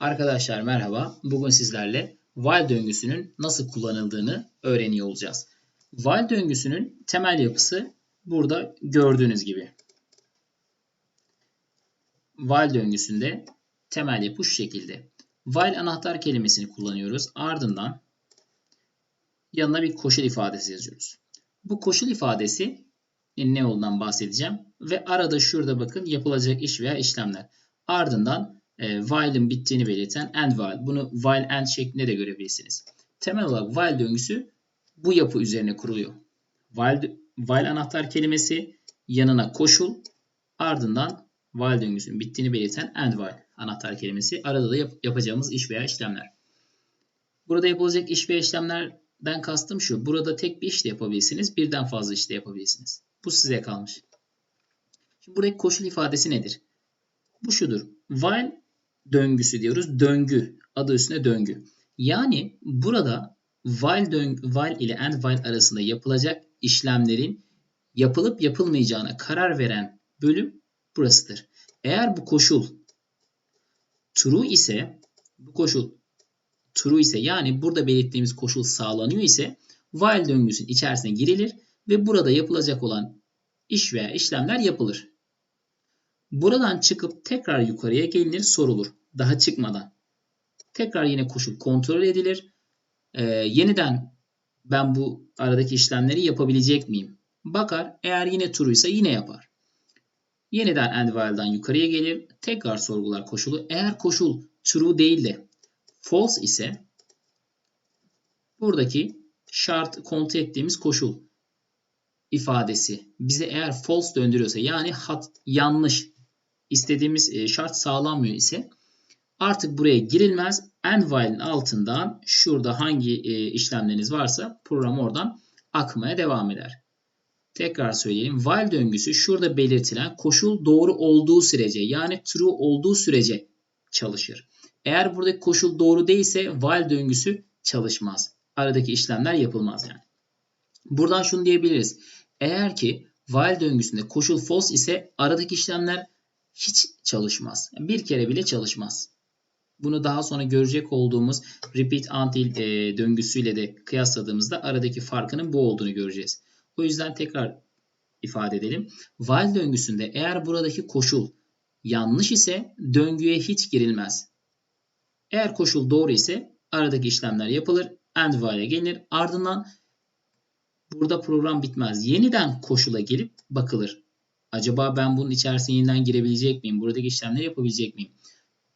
Arkadaşlar merhaba. Bugün sizlerle while döngüsünün nasıl kullanıldığını öğreniyor olacağız. While döngüsünün temel yapısı burada gördüğünüz gibi. While döngüsünde temel yapı şu şekilde. While anahtar kelimesini kullanıyoruz. Ardından yanına bir koşul ifadesi yazıyoruz. Bu koşul ifadesi ne olduğundan bahsedeceğim. Ve arada şurada bakın yapılacak iş veya işlemler. Ardından e, while'ın bittiğini belirten end while. Bunu while end şeklinde de görebilirsiniz. Temel olarak while döngüsü bu yapı üzerine kuruluyor. While, while anahtar kelimesi yanına koşul ardından while döngüsünün bittiğini belirten end while anahtar kelimesi. Arada da yap, yapacağımız iş veya işlemler. Burada yapılacak iş veya işlemlerden kastım şu. Burada tek bir iş de yapabilirsiniz. Birden fazla iş de yapabilirsiniz. Bu size kalmış. Şimdi buradaki koşul ifadesi nedir? Bu şudur. While döngüsü diyoruz. Döngü. Adı üstünde döngü. Yani burada while, döngü, while ile end while arasında yapılacak işlemlerin yapılıp yapılmayacağına karar veren bölüm burasıdır. Eğer bu koşul true ise bu koşul true ise yani burada belirttiğimiz koşul sağlanıyor ise while döngüsünün içerisine girilir ve burada yapılacak olan iş veya işlemler yapılır. Buradan çıkıp tekrar yukarıya gelinir sorulur. Daha çıkmadan. Tekrar yine koşul kontrol edilir. Ee, yeniden ben bu aradaki işlemleri yapabilecek miyim? Bakar. Eğer yine true'ysa yine yapar. Yeniden end while'dan yukarıya gelir. Tekrar sorgular koşulu. Eğer koşul true değil de false ise buradaki şart kontrol ettiğimiz koşul ifadesi bize eğer false döndürüyorsa yani hat, yanlış istediğimiz e, şart sağlanmıyor ise artık buraya girilmez. End while'in altından şurada hangi e, işlemleriniz varsa program oradan akmaya devam eder. Tekrar söyleyelim. While döngüsü şurada belirtilen koşul doğru olduğu sürece yani true olduğu sürece çalışır. Eğer buradaki koşul doğru değilse while döngüsü çalışmaz. Aradaki işlemler yapılmaz yani. Buradan şunu diyebiliriz. Eğer ki while döngüsünde koşul false ise aradaki işlemler hiç çalışmaz. Bir kere bile çalışmaz. Bunu daha sonra görecek olduğumuz repeat until e, döngüsüyle de kıyasladığımızda aradaki farkının bu olduğunu göreceğiz. O yüzden tekrar ifade edelim. While döngüsünde eğer buradaki koşul yanlış ise döngüye hiç girilmez. Eğer koşul doğru ise aradaki işlemler yapılır. End while'e gelinir. Ardından burada program bitmez. Yeniden koşula gelip bakılır. Acaba ben bunun içerisine yeniden girebilecek miyim? Buradaki işlemleri yapabilecek miyim?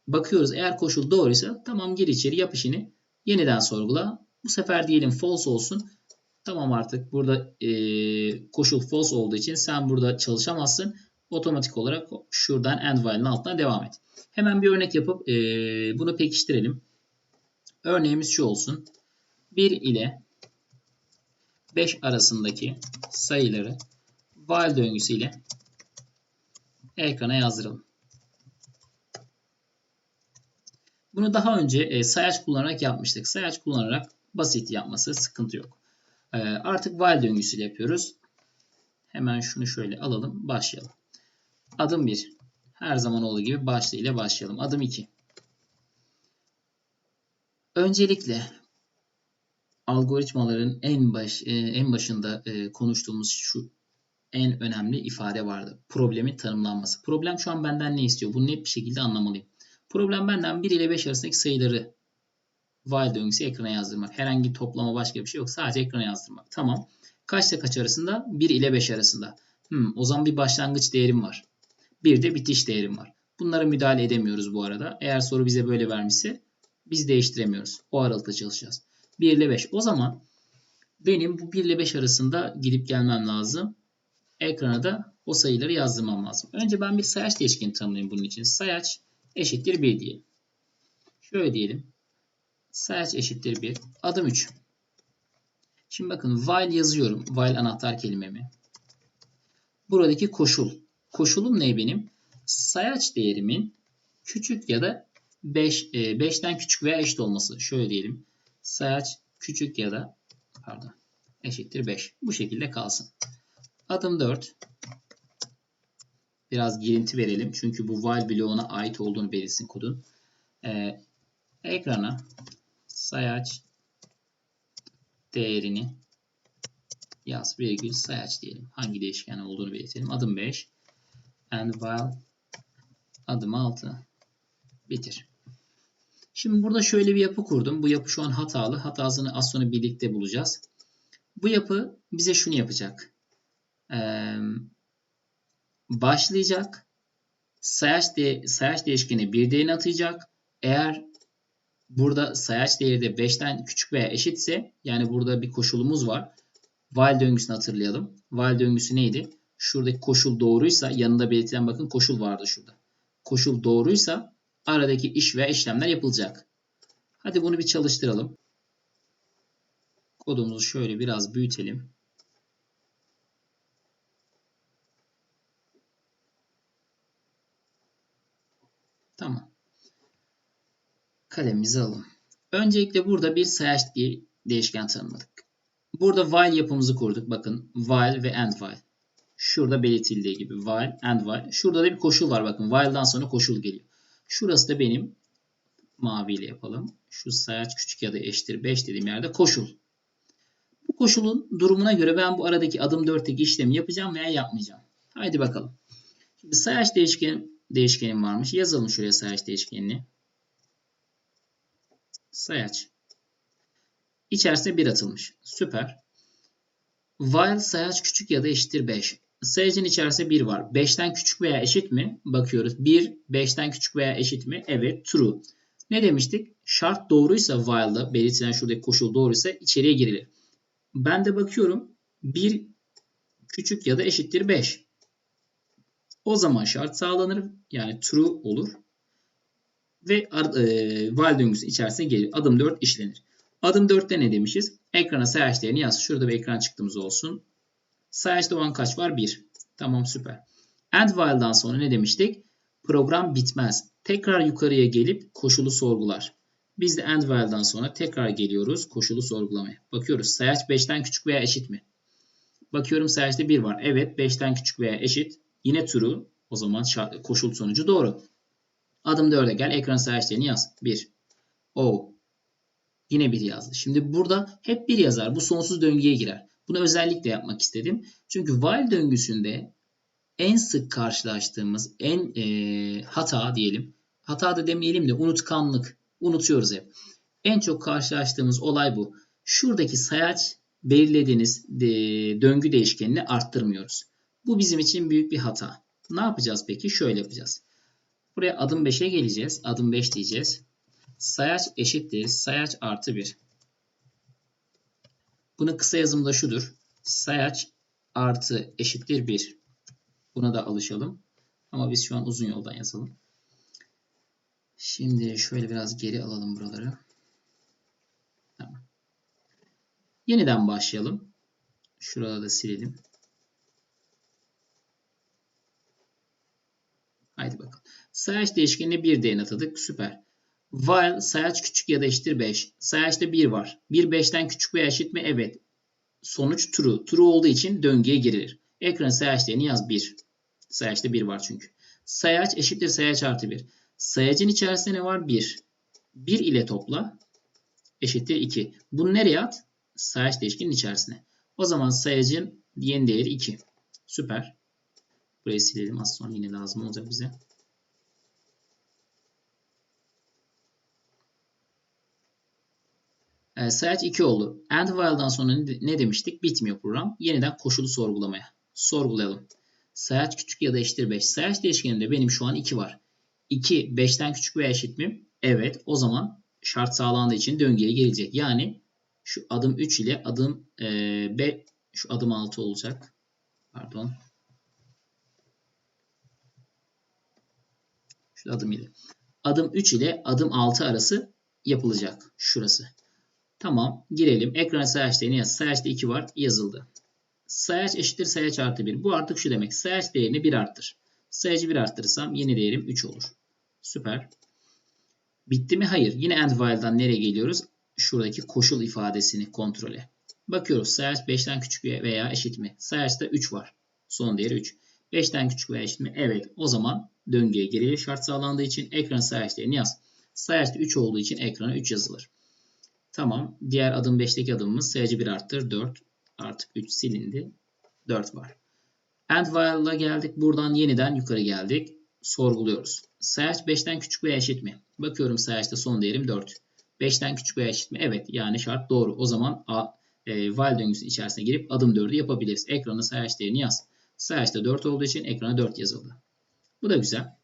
Bakıyoruz eğer koşul doğruysa tamam gir içeri yap işini. Yeniden sorgula. Bu sefer diyelim false olsun. Tamam artık burada e, koşul false olduğu için sen burada çalışamazsın. Otomatik olarak şuradan end while'ın altına devam et. Hemen bir örnek yapıp e, bunu pekiştirelim. Örneğimiz şu olsun. 1 ile 5 arasındaki sayıları while döngüsüyle ekrana yazdıralım. Bunu daha önce e, sayaç kullanarak yapmıştık. Sayaç kullanarak basit yapması sıkıntı yok. E, artık while döngüsüyle yapıyoruz. Hemen şunu şöyle alalım. Başlayalım. Adım 1. Her zaman olduğu gibi başla ile başlayalım. Adım 2. Öncelikle algoritmaların en baş e, en başında e, konuştuğumuz şu en önemli ifade vardı. Problemin tanımlanması. Problem şu an benden ne istiyor? Bunu net bir şekilde anlamalıyım. Problem benden 1 ile 5 arasındaki sayıları while döngüsü ekrana yazdırmak. Herhangi toplama başka bir şey yok. Sadece ekrana yazdırmak. Tamam. Kaçta kaç arasında? 1 ile 5 arasında. Hmm, o zaman bir başlangıç değerim var. Bir de bitiş değerim var. Bunlara müdahale edemiyoruz bu arada. Eğer soru bize böyle vermişse biz değiştiremiyoruz. O aralıkta çalışacağız. 1 ile 5. O zaman benim bu 1 ile 5 arasında gidip gelmem lazım. Ekrana da o sayıları yazdırmam lazım. Önce ben bir sayaç değişkeni tanımlayayım bunun için. Sayaç eşittir 1 diyelim. Şöyle diyelim. Sayaç eşittir 1. Adım 3. Şimdi bakın while yazıyorum. While anahtar kelimemi. Buradaki koşul. Koşulum ne benim? Sayaç değerimin küçük ya da 5, 5'ten küçük veya eşit olması. Şöyle diyelim. Sayaç küçük ya da pardon eşittir 5. Bu şekilde kalsın. Adım 4. Biraz girinti verelim. Çünkü bu while bloğuna ait olduğunu belirsin kodun. Ee, ekrana sayaç değerini yaz virgül sayaç diyelim. Hangi değişken olduğunu belirtelim. Adım 5 and while adım 6 bitir. Şimdi burada şöyle bir yapı kurdum. Bu yapı şu an hatalı. Hatasını az sonra birlikte bulacağız. Bu yapı bize şunu yapacak. Ee, başlayacak. Sayaç, de, sayaç değişkeni bir değerini atacak. Eğer burada sayaç değeri de 5'ten küçük veya eşitse yani burada bir koşulumuz var. While döngüsünü hatırlayalım. While döngüsü neydi? Şuradaki koşul doğruysa yanında belirtilen bakın koşul vardı şurada. Koşul doğruysa aradaki iş veya işlemler yapılacak. Hadi bunu bir çalıştıralım. Kodumuzu şöyle biraz büyütelim. Tamam. Kalemimizi alalım. Öncelikle burada bir sayaç diye değişken tanımladık. Burada while yapımızı kurduk. Bakın while ve end while. Şurada belirtildiği gibi while and while. Şurada da bir koşul var bakın. While'dan sonra koşul geliyor. Şurası da benim maviyle yapalım. Şu sayaç küçük ya da eşittir 5 dediğim yerde koşul. Bu koşulun durumuna göre ben bu aradaki adım 4'teki işlemi yapacağım veya yapmayacağım. Haydi bakalım. Şimdi sayaç değişken, değişkenim varmış. Yazalım şuraya sayaç değişkenini. Sayaç. İçerisine 1 atılmış. Süper. While sayaç küçük ya da eşittir 5. Sayacın içerisinde 1 var. 5'ten küçük veya eşit mi? Bakıyoruz. 1 5'ten küçük veya eşit mi? Evet. True. Ne demiştik? Şart doğruysa while'da belirtilen şuradaki koşul doğruysa içeriye girilir. Ben de bakıyorum. 1 küçük ya da eşittir 5. O zaman şart sağlanır. Yani true olur. Ve e, while döngüsü içerisine gelir. Adım 4 işlenir. Adım 4'te ne demişiz? Ekrana sayaç değerini yaz. Şurada bir ekran çıktığımız olsun. Sayaçta olan kaç var? 1. Tamam süper. And while'dan sonra ne demiştik? Program bitmez. Tekrar yukarıya gelip koşulu sorgular. Biz de end while'dan sonra tekrar geliyoruz koşulu sorgulamaya. Bakıyoruz sayaç 5'ten küçük veya eşit mi? Bakıyorum sayaçta 1 var. Evet 5'ten küçük veya eşit. Yine true. O zaman koşul sonucu doğru. Adım 4'e gel. Ekran sayaç değerini yaz. 1. O. Yine 1 yazdı. Şimdi burada hep 1 yazar. Bu sonsuz döngüye girer. Bunu özellikle yapmak istedim. Çünkü while döngüsünde en sık karşılaştığımız en e, hata diyelim. Hata da demeyelim de unutkanlık. Unutuyoruz hep. En çok karşılaştığımız olay bu. Şuradaki sayaç belirlediğiniz de, döngü değişkenini arttırmıyoruz. Bu bizim için büyük bir hata. Ne yapacağız peki? Şöyle yapacağız. Buraya adım 5'e geleceğiz. Adım 5 diyeceğiz. Sayaç eşittir. Sayaç artı 1. Bunun kısa yazımı da şudur. Sayaç artı eşittir 1. Buna da alışalım. Ama biz şu an uzun yoldan yazalım. Şimdi şöyle biraz geri alalım buraları. Tamam. Yeniden başlayalım. Şurada da silelim. Haydi bakalım. Sayaç değişkenine bir değin atadık. Süper. While sayaç küçük ya da eşittir 5. Sayaçta 1 var. 1 5'ten küçük veya eşit mi? Evet. Sonuç true. True olduğu için döngüye girilir. Ekran sayaç değerini yaz 1. Sayaçta 1 var çünkü. Sayaç eşittir sayaç artı 1. Sayacın içerisinde ne var? 1. 1 ile topla. Eşittir 2. Bunu nereye at? Sayaç değişkenin içerisine. O zaman sayacın yeni değeri 2. Süper. Burayı silelim. Az sonra yine lazım olacak bize. E, sayaç 2 oldu. End while'dan sonra ne demiştik? Bitmiyor program. Yeniden koşulu sorgulamaya. Sorgulayalım. Sayaç küçük ya da eşittir 5. Sayaç değişkeninde benim şu an 2 var. 2 5'ten küçük veya eşit mi? Evet. O zaman şart sağlandığı için döngüye gelecek. Yani şu adım 3 ile adım e, B şu adım 6 olacak. Pardon. Şu adım ile. Adım 3 ile adım 6 arası yapılacak. Şurası. Tamam. Girelim. Ekran sayaç değerini yaz. Sayaçta 2 var. Yazıldı. Sayaç eşittir sayaç artı 1. Bu artık şu demek. Sayaç değerini 1 arttır. Sayacı 1 arttırırsam yeni değerim 3 olur. Süper. Bitti mi? Hayır. Yine end while'dan nereye geliyoruz? Şuradaki koşul ifadesini kontrole. Bakıyoruz. Sayaç 5'ten küçük veya eşit mi? Sayaçta 3 var. Son değeri 3. 5'ten küçük veya eşit mi? Evet. O zaman döngüye geriye şart sağlandığı için ekran sayaç değerini yaz. Sayaçta 3 olduğu için ekrana 3 yazılır. Tamam. Diğer adım 5'teki adımımız sayacı 1 arttır 4. Artık 3 silindi. 4 var. And while'a geldik. Buradan yeniden yukarı geldik. Sorguluyoruz. Sayaç 5'ten küçük veya eşit mi? Bakıyorum sayaçta son değerim 4. 5'ten küçük veya eşit mi? Evet. Yani şart doğru. O zaman A, e, while döngüsü içerisine girip adım 4'ü yapabiliriz. Ekrana sayaç değerini yaz. Sayaçta 4 olduğu için ekrana 4 yazıldı. Bu da güzel.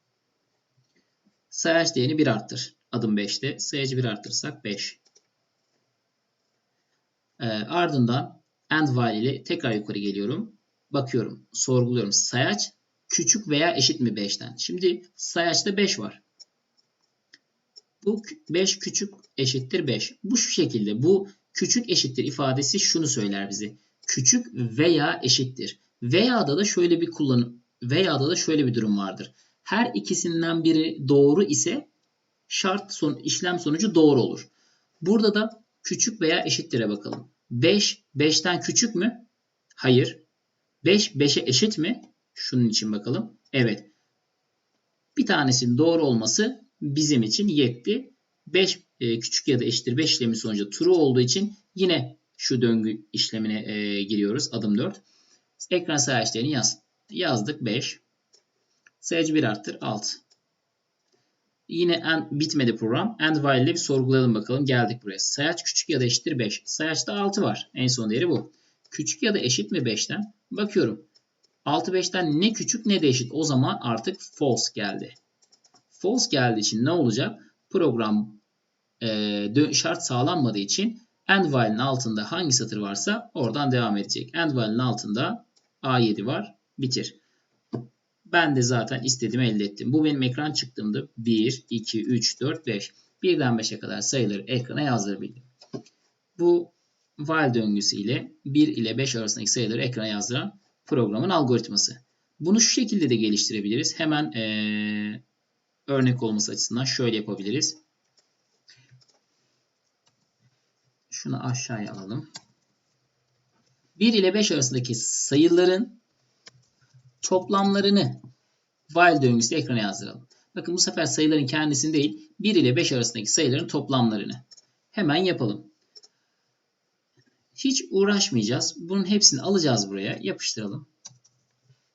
Sayaç değerini 1 arttır. Adım 5'te. Sayacı 1 arttırırsak 5. E, ardından and while ile tekrar yukarı geliyorum. Bakıyorum. Sorguluyorum. Sayaç küçük veya eşit mi 5'ten? Şimdi sayaçta 5 var. Bu 5 küçük eşittir 5. Bu şu şekilde. Bu küçük eşittir ifadesi şunu söyler bize. Küçük veya eşittir. Veya da da şöyle bir kullanım veya da da şöyle bir durum vardır. Her ikisinden biri doğru ise şart son, işlem sonucu doğru olur. Burada da küçük veya eşittir'e bakalım. 5 5'ten küçük mü? Hayır. 5 5'e eşit mi? Şunun için bakalım. Evet. Bir tanesinin doğru olması bizim için yetti. 5 e, küçük ya da eşittir 5 işlemi sonucu true olduğu için yine şu döngü işlemine e, giriyoruz. Adım 4. Ekran sayaçlarını yaz. Yazdık 5. Sayacı 1 arttır 6. Yine and, bitmedi program. And while ile bir sorgulayalım bakalım. Geldik buraya. Sayaç küçük ya da eşittir 5. Sayaçta 6 var. En son değeri bu. Küçük ya da eşit mi 5'ten? Bakıyorum. 6 5'ten ne küçük ne de eşit. O zaman artık false geldi. False geldiği için ne olacak? Program e, şart sağlanmadığı için and while'in altında hangi satır varsa oradan devam edecek. And while'in altında A7 var. Bitir. Ben de zaten istediğimi elde ettim. Bu benim ekran çıktığımda 1, 2, 3, 4, 5. Birden 5'e kadar sayıları ekrana yazdırabildim. Bu while döngüsü ile 1 ile 5 arasındaki sayıları ekrana yazdıran programın algoritması. Bunu şu şekilde de geliştirebiliriz. Hemen ee, örnek olması açısından şöyle yapabiliriz. Şunu aşağıya alalım. 1 ile 5 arasındaki sayıların toplamlarını while döngüsü ekrana yazdıralım. Bakın bu sefer sayıların kendisini değil 1 ile 5 arasındaki sayıların toplamlarını. Hemen yapalım. Hiç uğraşmayacağız. Bunun hepsini alacağız buraya. Yapıştıralım.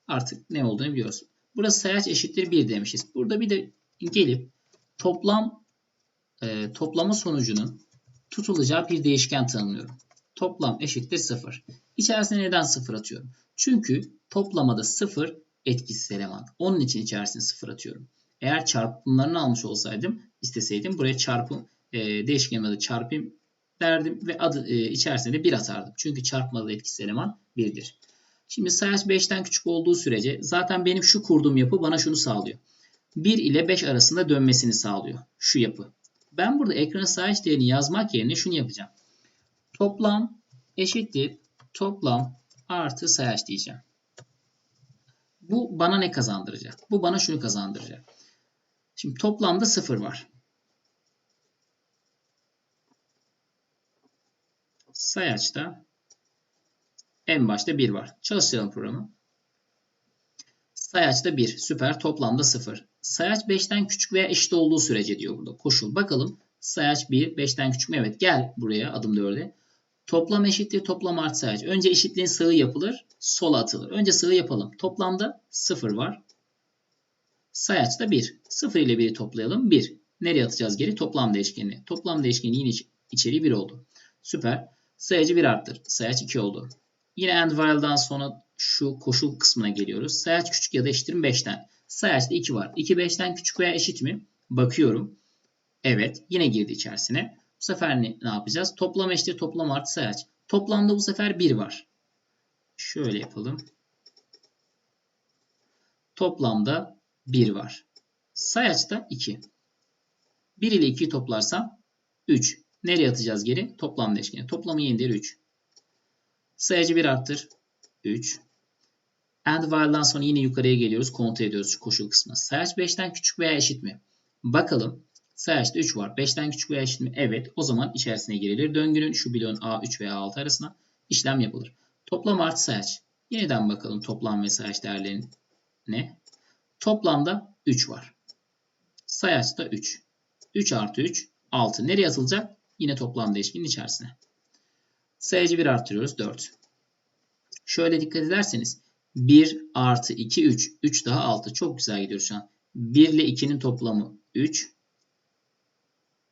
Artık ne olduğunu biliyoruz. Burası sayaç eşittir 1 demişiz. Burada bir de gelip toplam e, toplama sonucunun tutulacağı bir değişken tanımlıyorum. Toplam eşittir 0. İçerisine neden 0 atıyorum? Çünkü toplamada 0 etkisiz eleman. Onun için içerisine 0 atıyorum. Eğer çarpımlarını almış olsaydım, isteseydim buraya çarpım e, değişkenin adı çarpım derdim ve adı e, içerisine de 1 atardım. Çünkü çarpmalı etkisiz eleman 1'dir. Şimdi sayaç 5'ten küçük olduğu sürece zaten benim şu kurduğum yapı bana şunu sağlıyor. 1 ile 5 arasında dönmesini sağlıyor. Şu yapı. Ben burada ekrana sayaç değerini yazmak yerine şunu yapacağım. Toplam eşittir toplam artı sayaç diyeceğim. Bu bana ne kazandıracak? Bu bana şunu kazandıracak. Şimdi toplamda 0 var. Sayaçta en başta 1 var. Çalıştıralım programı. Sayaçta 1. Süper. Toplamda 0. Sayaç 5'ten küçük veya eşit olduğu sürece diyor burada. Koşul. Bakalım. Sayaç 1. 5'ten küçük mü? Evet. Gel buraya adım 4'e. Toplam eşittir toplam artı sayaç. Önce eşitliğin sağı yapılır. Sola atılır. Önce sağı yapalım. Toplamda 0 var. Sayaçta 1. 0 ile 1'i toplayalım. 1. Nereye atacağız geri? Toplam değişkeni. Toplam değişkeni yine içeriği 1 oldu. Süper. Sayacı 1 arttır. Sayaç 2 oldu. Yine end while'dan sonra şu koşul kısmına geliyoruz. Sayaç küçük ya da eşittir 5'ten. Sayaçta 2 var. 2 5'ten küçük veya eşit mi? Bakıyorum. Evet. Yine girdi içerisine. Bu sefer ne, ne yapacağız? Toplam eşittir toplam artı sayaç. Toplamda bu sefer 1 var. Şöyle yapalım. Toplamda 1 var. Sayaçta 2. 1 ile 2'yi toplarsam 3. Nereye atacağız geri? Toplam değişkeni. Toplamı yenidir 3. Sayacı 1 arttır. 3. And while'dan sonra yine yukarıya geliyoruz. Kontrol ediyoruz şu koşul kısmına. Sayaç 5'ten küçük veya eşit mi? Bakalım. Sayaçta 3 var. 5'ten küçük veya eşit mi? Evet. O zaman içerisine girilir. Döngünün şu bloğun A3 veya A6 arasına işlem yapılır. Toplam artı sayaç. Yeniden bakalım toplam ve sayaç değerlerinin ne? Toplamda 3 var. Sayaçta 3. 3 artı 3 6. Nereye atılacak? Yine toplam değişkenin içerisine. Sayıcı 1 artırıyoruz 4. Şöyle dikkat ederseniz 1 artı 2 3. 3 daha 6. Çok güzel gidiyor şu an. 1 ile 2'nin toplamı 3.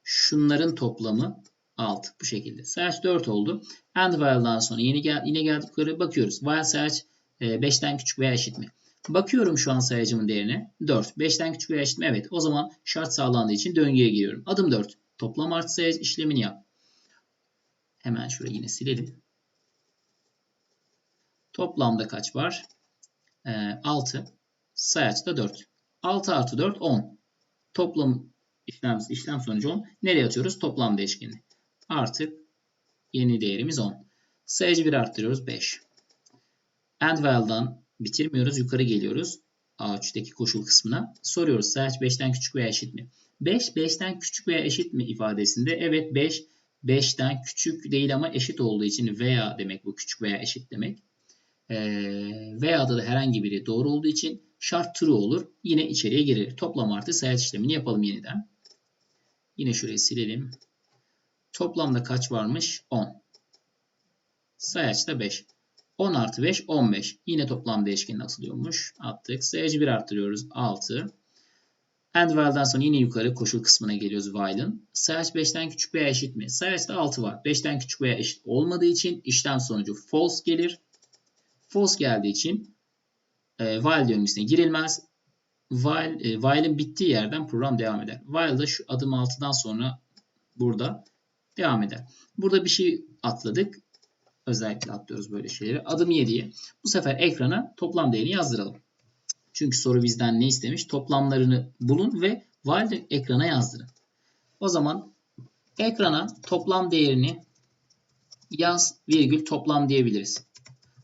Şunların toplamı 6. Bu şekilde. Sayaç 4 oldu. And while'dan sonra yine, gel, yine geldik yukarı bakıyoruz. While sayaç 5'ten küçük veya eşit mi? Bakıyorum şu an sayacımın değerine. 4. 5'ten küçük veya eşit mi? Evet. O zaman şart sağlandığı için döngüye giriyorum. Adım 4. Toplam artı sayacı işlemini yap. Hemen şurayı yine silelim. Toplamda kaç var? Ee, 6. Sayaçta 4. 6 artı 4 10. Toplam işlem, işlem sonucu 10. Nereye atıyoruz? Toplam değişkeni. Artık yeni değerimiz 10. Sayıcı 1 arttırıyoruz 5. And while'dan bitirmiyoruz. Yukarı geliyoruz. A3'teki koşul kısmına. Soruyoruz. Sayaç 5'ten küçük veya eşit mi? 5 5'ten küçük veya eşit mi ifadesinde? Evet 5 5'ten küçük değil ama eşit olduğu için veya demek bu küçük veya eşit demek. Ee, veya da herhangi biri doğru olduğu için şart true olur. Yine içeriye girer. Toplam artı sayaç işlemini yapalım yeniden. Yine şurayı silelim. Toplamda kaç varmış? 10. Sayaçta 5. 10 artı 5 15. Yine toplam değişkenin atılıyormuş. Attık. Sayacı 1 arttırıyoruz. 6. And while'dan sonra yine yukarı koşul kısmına geliyoruz while'ın. Sayaç 5'ten küçük veya eşit mi? Sayaçta 6 var. 5'ten küçük veya eşit olmadığı için işlem sonucu false gelir. False geldiği için e, while döngüsüne girilmez. While, e, while'ın bittiği yerden program devam eder. While'da şu adım 6'dan sonra burada devam eder. Burada bir şey atladık. Özellikle atlıyoruz böyle şeyleri. Adım 7'ye. Bu sefer ekrana toplam değerini yazdıralım. Çünkü soru bizden ne istemiş? Toplamlarını bulun ve while ekrana yazdırın. O zaman ekrana toplam değerini yaz virgül toplam diyebiliriz.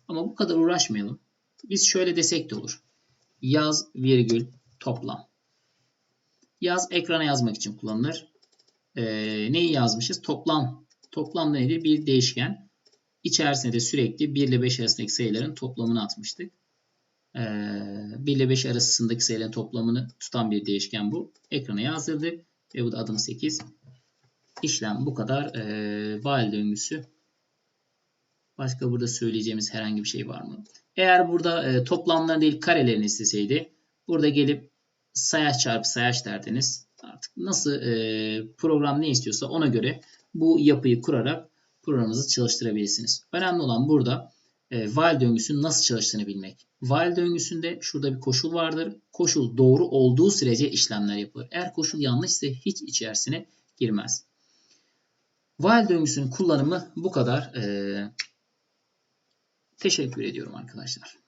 Ama bu kadar uğraşmayalım. Biz şöyle desek de olur. Yaz virgül toplam. Yaz ekrana yazmak için kullanılır. Ee, neyi yazmışız? Toplam. Toplam nedir? Bir değişken. İçerisine de sürekli 1 ile 5 arasındaki sayıların toplamını atmıştık. Ee, 1 ile 5 arasındaki sayıların toplamını tutan bir değişken bu. Ekrana yazdırdık. Ve bu da adım 8. İşlem bu kadar. Ee, while döngüsü. Başka burada söyleyeceğimiz herhangi bir şey var mı? Eğer burada e, toplamlarını değil karelerini isteseydi burada gelip sayaç çarpı sayaç derdiniz. Artık nasıl e, program ne istiyorsa ona göre bu yapıyı kurarak programınızı çalıştırabilirsiniz. Önemli olan burada e, while döngüsünün nasıl çalıştığını bilmek. While döngüsünde şurada bir koşul vardır. Koşul doğru olduğu sürece işlemler yapılır. Eğer koşul yanlışsa hiç içerisine girmez. While döngüsünün kullanımı bu kadar. E, teşekkür ediyorum arkadaşlar.